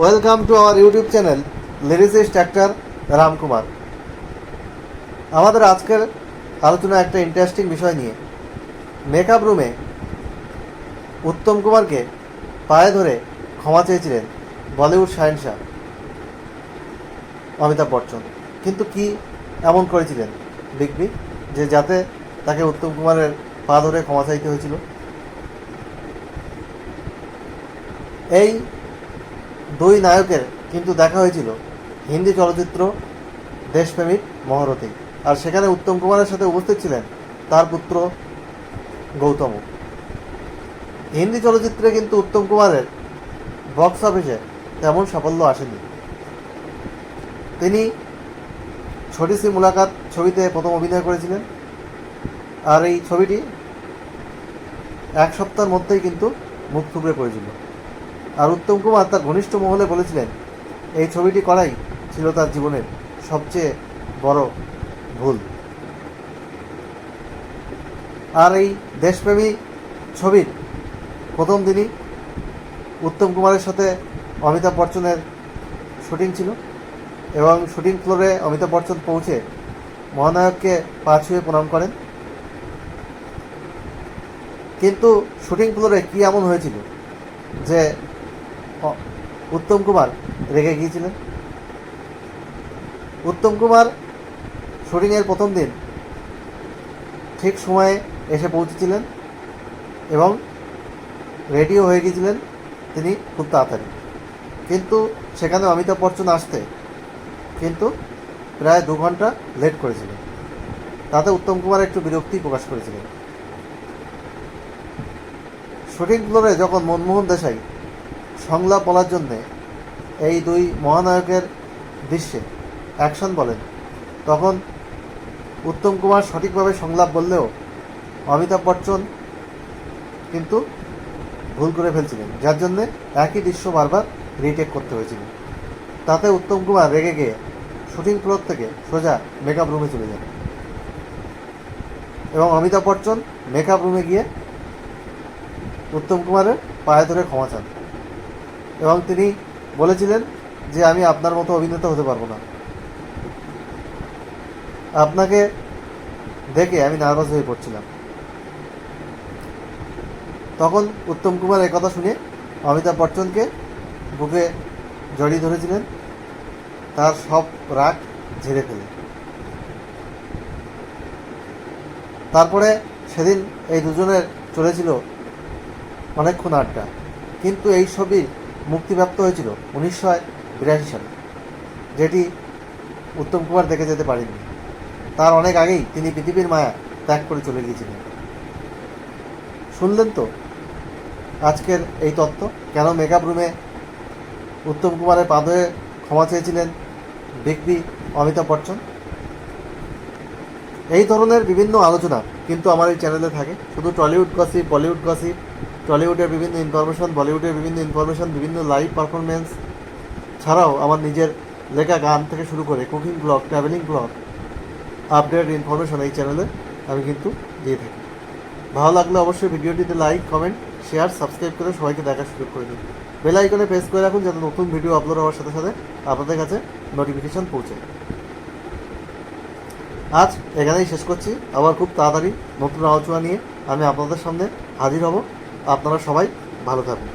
Welcome to our YouTube channel lyricist actor Ramkumar আমাদের আজকের আলোচনা একটা ইন্টারেস্টিং বিষয় নিয়ে। মেকআপ রুমে উত্তম কুমারকে পায়ে ধরে ক্ষমা চেয়েছিলেন বলিউড শাহেনশাহ অমিতাভ বচ্চন। কিন্তু কি এমন করেছিলেন বিগ বি যে যাতে তাকে উত্তম কুমারের পা ধরে ক্ষমা চাইতে হয়েছিল? এই দুই নায়কের কিন্তু দেখা হয়েছিল। হিন্দি চলচ্চিত্র দেশপ্রেমিক মহারথী। আর সেখানে উত্তম কুমারের সাথে উপস্থিত ছিলেন তার পুত্র গৌতম। হিন্দি চলচ্চিত্রে কিন্তু উত্তম কুমারের বক্স অফিসে তেমন সাফল্য আসেনি। তিনি ছোটি সি মুলাকাত ছবিতে প্রথম অভিনয় করেছিলেন। আর এই ছবিটি এক সপ্তাহের মধ্যেই কিন্তু মুখ থুবড়ে পড়েছিল। আর উত্তম কুমার তার ঘনিষ্ঠ মহলে বলেছিলেন, এই ছবিটি করাই ছিল তার জীবনের সবচেয়ে বড় ভুল। আর এই দেশপ্রেমী ছবির প্রথম দিনই উত্তম কুমারের সাথে অমিতাভ বচ্চনের শুটিং ছিল এবং শুটিং ফ্লোরে অমিতাভ বচ্চন পৌঁছে মহানায়ককে পা ছুঁয়ে প্রণাম করেন। কিন্তু শুটিং ফ্লোরে কী এমন হয়েছিল যে উত্তম কুমার রেগে গিয়েছিলেন। উত্তম কুমার শুটিংয়ের প্রথম দিন ঠিক সময়ে এসে পৌঁছেছিলেন এবং রেডিও হয়ে গিয়েছিলেন তিনি খুব তাড়াতাড়ি। কিন্তু সেখানে অমিতাভ বচ্চন আসতে কিন্তু প্রায় দু ঘণ্টা লেট করেছিলেন। তাতে উত্তম কুমার একটু বিরক্তি প্রকাশ করেছিলেন। শুটিং ফ্লোরে যখন মনমোহন দেশাই সংলাপ বলার জন্যে এই দুই মহানায়কের দৃশ্যে অ্যাকশন বলেন। তখন উত্তম কুমার সঠিকভাবে সংলাপ বললেও অমিতাভ বচ্চন কিন্তু ভুল করে ফেলছিলেন, যার জন্যে একই দৃশ্য বারবার রিটেক করতে হয়েছিল। তাতে উত্তম কুমার রেগে গিয়ে শুটিং ফ্লোর থেকে সোজা মেকআপ রুমে চলে যান। এবং অমিতাভ বচ্চন মেকআপ রুমে গিয়ে উত্তম কুমারের পায়ে ধরে ক্ষমা চান। এবং তিনি বলেছিলেন যে আমি আপনার মতো অভিনেতা হতে পারব না। আপনাকে দেখে আমি নার্ভাস হয়ে পড়ছিলাম। তখন উত্তম কুমার কথা শুনে অমিতাভ বচ্চনকে বুকে জড়িয়ে ধরেছিলেন। তার সব রাগ ঝেড়ে ফেলে। তারপরে সেদিন এই দুজনের চলেছিল অনেকক্ষণ আড্ডা। কিন্তু এই ছবি মুক্তিপ্রাপ্ত হয়েছিল উনিশশো বিরাশি সালে, যেটি উত্তম কুমার দেখে যেতে পারেননি। তার অনেক আগেই তিনি পৃথিবীর মায়া ত্যাগ করে চলে গিয়েছিলেন। শুনলেন তো আজকের এই তত্ত্ব? কেন মেকআপ রুমে উত্তম কুমারের পা ধরে ক্ষমা চেয়েছিলেন বিগ অমিতাভ বচ্চন? এই ধরনের বিভিন্ন আলোচনা কিন্তু আমার এই চ্যানেলে থাকে। শুধু টলিউড গসিপ বলিউড গসিপ টলিউডের বিভিন্ন ইনফরমেশন বলিউডের বিভিন্ন ইনফরমেশন বিভিন্ন লাইভ পারফরমেন্স ছাড়াও আমার নিজের লেখা গান থেকে শুরু করে cooking blog travelling blog update information এই চ্যানেলে আমি কিন্তু দিয়ে থাকি। ভালো লাগলে অবশ্যই ভিডিওটিতে লাইক কমেন্ট শেয়ার সাবস্ক্রাইব করে সবাইকে দেখার সুযোগ করে দিন। বেল আইকনে প্রেস করে রাখুন যাতে নতুন ভিডিও আপলোড হওয়ার সাথে সাথে আপনাদের কাছে নোটিফিকেশন পৌঁছায় আজ এখানেই শেষ করছি। আবার খুব তাড়াতাড়ি নতুন আলোচনা নিয়ে আমি আপনাদের সামনে হাজির হব। আপনারা সবাই ভালো থাকুন